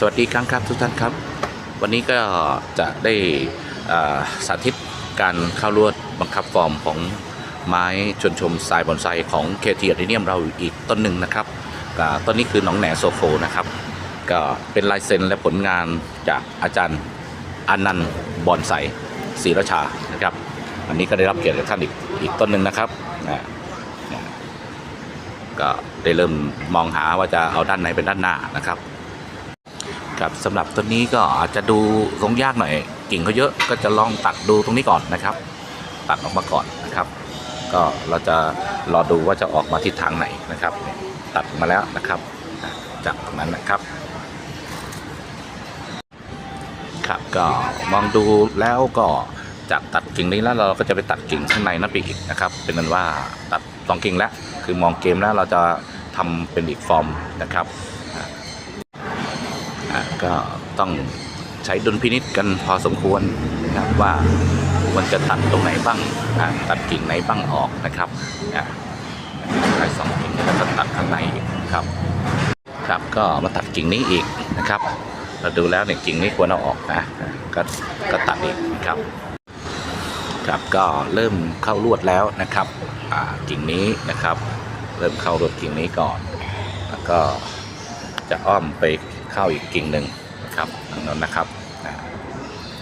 สวัสดีครั้งครับทุกท่านครับ วันนี้ก็จะได้สาธิตการเข้าลวดบังคับฟอร์มของไม้ชวนชมสายบอนไซของเคทีอ d เนียมเราอีกต้นหนึ่งนะครับต้นนี้คือหนองแหนโซโคนะครับ ก็เป็นลายเซ็นและผลงานจากอาจารย์อนันต์บอนไซศรีราชานะครับ อันนี้ก็ได้รับเกียรติจากท่านอีกอีกต้นหนึ่งนะครับก็ได้เริ่มมองหาว่าจะเอาด้านไหนเป็นด้านหน้านะครับ ครับสำหรับต้นนี้ก็อาจจะดูทรงยากหน่อย กิ่งเขาเยอะก็จะลองตัดดูตรงนี้ก่อนนะครับ ตัดออกมาก่อนนะครับ ก็เราจะรอดูว่าจะออกมาทิศทางไหนนะครับ ตัดมาแล้วนะครับจากตรงนั้นนะครับครับก็มองดูแล้วก็จากตัดกิ่งนี้แล้วเราก็จะไปตัดกิ่งข้างในนั่นไปอีกนะครับ เป็นนั้นว่าตัดสองกิ่งแล้วคือมองเกมแล้วเราจะทำเป็นอีกฟอร์มนะครับ ก็ต้องใช้ดุลพินิษกันพอสมควรนะครับว่าควรจะตัดตรงไหนบ้างตัดกิ่งไหนบ้างออกนะครับอ่าใช้สองกิ่งแล้วก็ตัดข้างในนะครับ ครับก็มาตัดกิ่งนี้อีกนะครับ เราดูแล้วเนี่ยกิ่งนี้ควรเอาออกนะก็ก็ตัดอีกครับครับก็เริ่มเข้าลวดแล้วนะครับอ่ากิ่งนี้นะครับ เริ่มเข้าลวดกิ่งนี้ก่อน แล้วก็จะอ้อมไป เข้าอีกกิ่งหนึ่งนะครับทางนั้นนะครับ